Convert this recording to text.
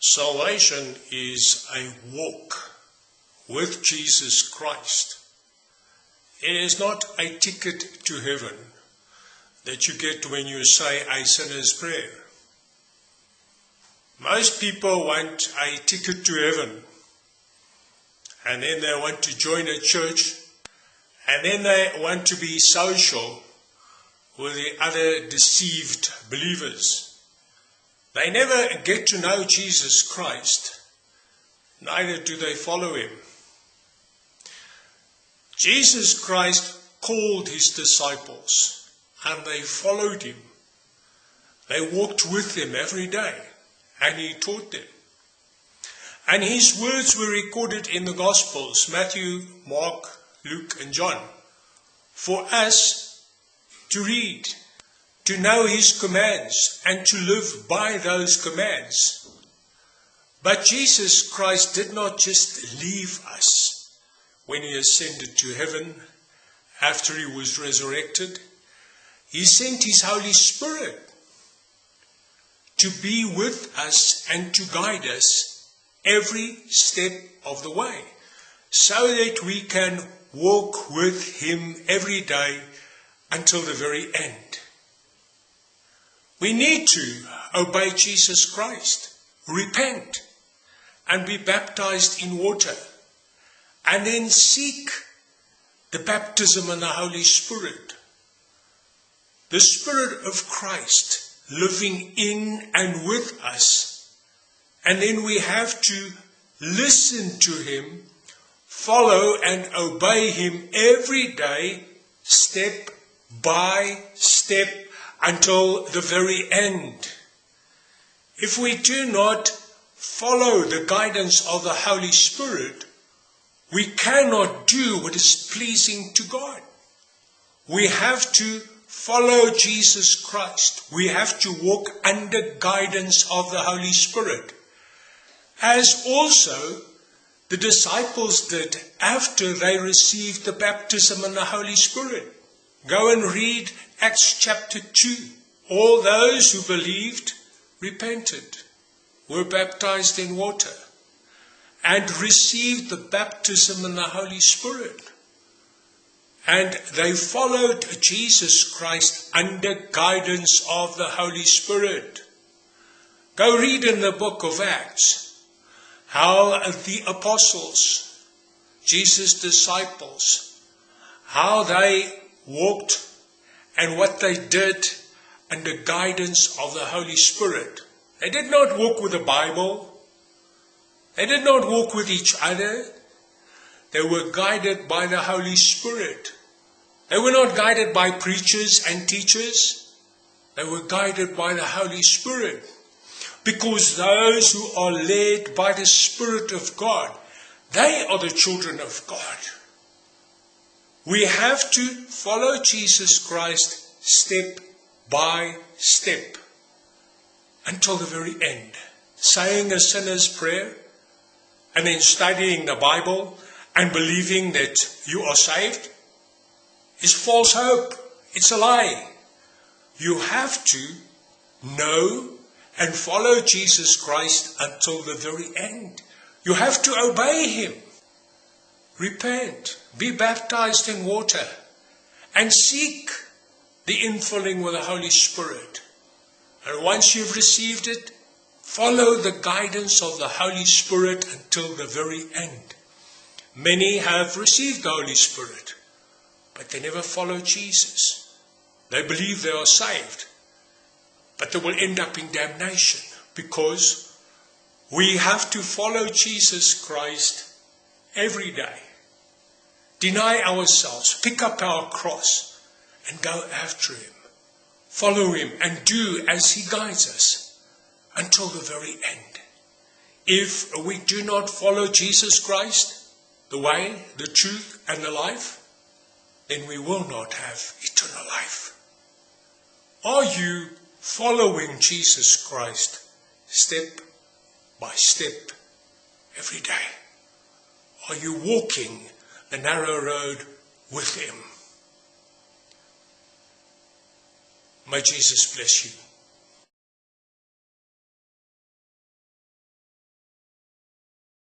Salvation is a walk with Jesus Christ. It is not a ticket to heaven that you get when you say a sinner's prayer. Most people want a ticket to heaven and then they want to join a church and then they want to be social with the other deceived believers. They never get to know Jesus Christ, neither do they follow him. Jesus Christ called his disciples and they followed him. They walked with him every day and he taught them. And his words were recorded in the Gospels Matthew, Mark, Luke, and John for us to read to know his commands and to live by those commands. But Jesus Christ did not just leave us when he ascended to heaven after he was resurrected. He sent his Holy Spirit to be with us and to guide us every step of the way so that we can walk with him every day until the very end. We need to obey Jesus Christ, repent, and be baptized in water, and then seek the baptism in the Holy Spirit. The Spirit of Christ living in and with us. And then we have to listen to Him, follow and obey Him every day, step by step until the very end. If we do not follow the guidance of the Holy Spirit, we cannot do what is pleasing to God. We have to follow Jesus Christ. We have to walk under guidance of the Holy Spirit. As also the disciples did after they received the baptism and the Holy Spirit. Go and read Acts chapter 2. All those who believed repented, were baptized in water, and received the baptism in the Holy Spirit. And they followed Jesus Christ under guidance of the Holy Spirit. Go read in the book of Acts how the apostles, Jesus' disciples, how they walked and what they did under guidance of the Holy Spirit. They did not walk with the Bible. They did not walk with each other. They were guided by the Holy Spirit. They were not guided by preachers and teachers. They were guided by the Holy Spirit. Because those who are led by the Spirit of God, they are the children of God. We have to follow Jesus Christ step by step until the very end. Saying a sinner's prayer and then studying the Bible and believing that you are saved is false hope. It's a lie. You have to know and follow Jesus Christ until the very end. You have to obey Him. Repent, be baptized in water, and seek the infilling with the Holy Spirit. And once you've received it, follow the guidance of the Holy Spirit until the very end. Many have received the Holy Spirit, but they never follow Jesus. They believe they are saved, but they will end up in damnation because we have to follow Jesus Christ every day. Deny ourselves, pick up our cross, and go after Him. Follow Him and do as He guides us until the very end. If we do not follow Jesus Christ, the way, the truth, and the life, then we will not have eternal life. Are you following Jesus Christ step by step every day? Are you walking the narrow road with Him? May Jesus bless you.